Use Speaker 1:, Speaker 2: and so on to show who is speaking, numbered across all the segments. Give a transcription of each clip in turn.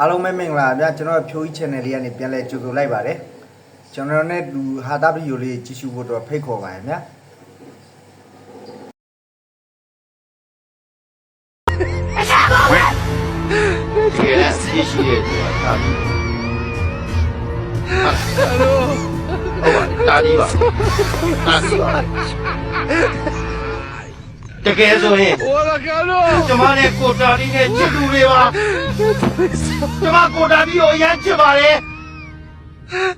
Speaker 1: အားလုံးပဲမင်္ဂလာဗျာကျွန်တော်ဖြိုးကြီး channel လေးကနေပြန်လဲကြိုဆိုလိုက်ပါတယ်ကျွန်တော်နဲ့လူဟာတာဗီဒီယိုလေးကြည့်ရှုဖို့တော့ဖိတ်ခေါ်ပါတယ်ဗျာ
Speaker 2: 给了自己系列对吧？大地。ဟုတ်ပါဒါဒီပါဒါဒီပါ တကယ်ဆိုရင်
Speaker 3: 我的干喽！
Speaker 2: ကျမနဲ့ကိုတာဒီနဲ့ချစ်သူတွေပါကျမကိုတာဒီကိုအရန်ချစ်ပါတယ်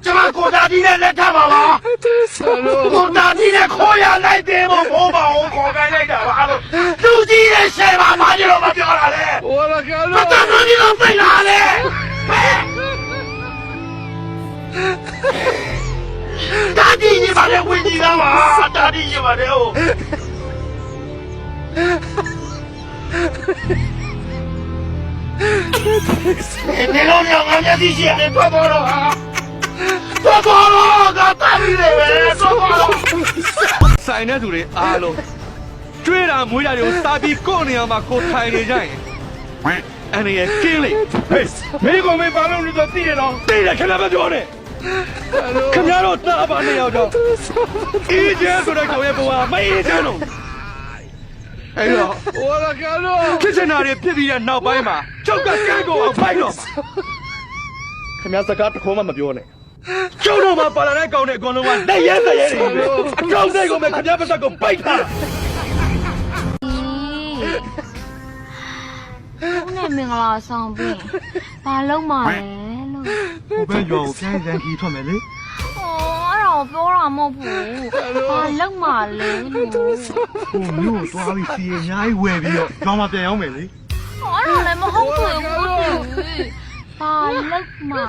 Speaker 2: ကျမကိုတာဒီနဲ့လက်ထပ်ပါပါ
Speaker 3: 干喽！
Speaker 2: ကိုတာဒီနဲ့ခေါ်ရလိုက်တယ်မို့ဘောပါအောင်ခေါ်ခိုင်းလိုက်တာပါအဲ့လိုသူကြီးရဲ့ရှယ်ပါဘာလို့မပြောတာလဲ
Speaker 3: 我的干
Speaker 2: မတ
Speaker 3: 喽！
Speaker 2: န်တော်ကြီးတော့ပြလာလေတာဒီကြီးပါလေဝင်ကြီးကပါတာဒီကြီးပါလေဟို နေလုံးမြောင်ငါမျက်စိရှိရတယ်ထွက်သွားတော့ဟာထွက်သွားတော့ငါတာပြီးတယ်ပဲထွက်သွားတော့
Speaker 3: ဆိုင်တဲ့သူတွေအားလုံးကျွေးတာမွေးတာတွေကိုစားပြီးကိုယ့်နေရာမှာကိုယ်ထိုင်နေကြရင်အနေရကင်းလေဟေးမင်းကမင်းဘာလို့လဲဆိုသိရတော့သိတယ်ခင်ဗျားမပြောနဲ့ခင်ဗျားတို့တာပါနေရောက်တော့အေးကျဲဆိုတဲ့ကောင်ရဲ့ဘဝမအေးချမ်းတော့ အဲ့တော့
Speaker 4: ဟိုကကတော့
Speaker 3: ဖြစ်စင်တာတွေဖြစ်ပြီးတဲ့နောက်ပိုင်းမှာကျောက်ကကဲကိုအောင်ဖိုက်တော့ခင်ဗျားစကားတစ်ခုမှမပြောနဲ့ကျောက်တော့မှပါလာတဲ့ကောင်တဲ့အကောင်လုံးကလက်ရဲစရဲနေပြီအကောင်တဲ့ကောင်ပဲခင်ဗျားပတ်သက်ကိုပိုက်ထား
Speaker 5: ဦးနဲ့မင်္ဂလာဆောင်ပြီ။ဘာလုံးမလဲလို့
Speaker 3: ဘယ်ကြောင်ဆိုင်စံကြီးထွက်မယ်လေ
Speaker 5: ကိုပြောတာမဟုတ်ဘူး။ဘာလုံးမလဲလို့။
Speaker 3: ဟိုမျိုးကိုသွားပြီးစီရင်အများကြီးဝယ်ပြီးတော့ရွာမှာပြန်ရောက်မယ်လေ
Speaker 5: အော်အဲ့ဒါလည်းမဟုတ်ဘူး။ဘာလုံးမလဲ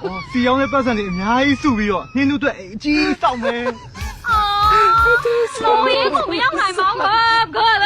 Speaker 3: ဟောစီရောင်းတဲ့ပတ်စံတွေအများကြီးစုပြီးတော့နှင်းတို့အတွက်အကြီးစောင့်မယ်။
Speaker 5: အော်လို့ရင်ကိုမရောက်နိုင်ပါဘူး။ဘာ
Speaker 6: လဲ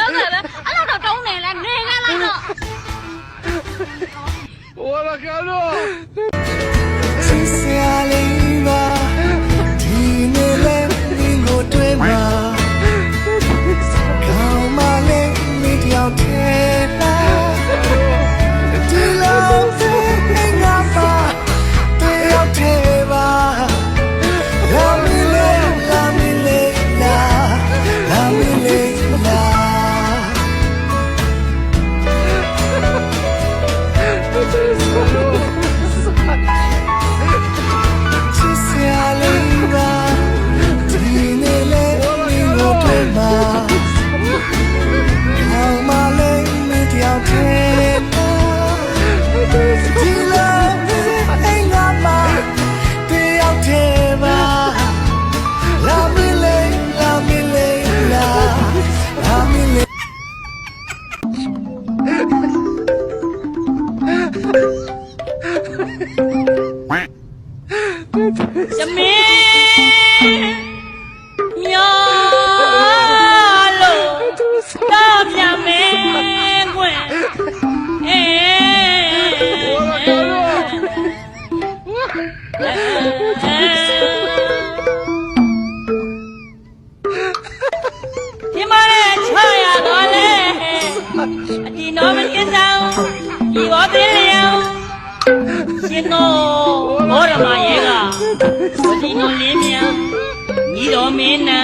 Speaker 5: သမီးညောလို့တော့ပြန်မယ်ကွယ်အေးဒီမရဲ့ချာရတော့လေအဒီနော်မင်းဆောင်ဒီဝတ်တယ်ရောရှင်တော်ဘောရမရဲ့က ဝစီတော်လေးမြန်ညီတော်မင်းနံ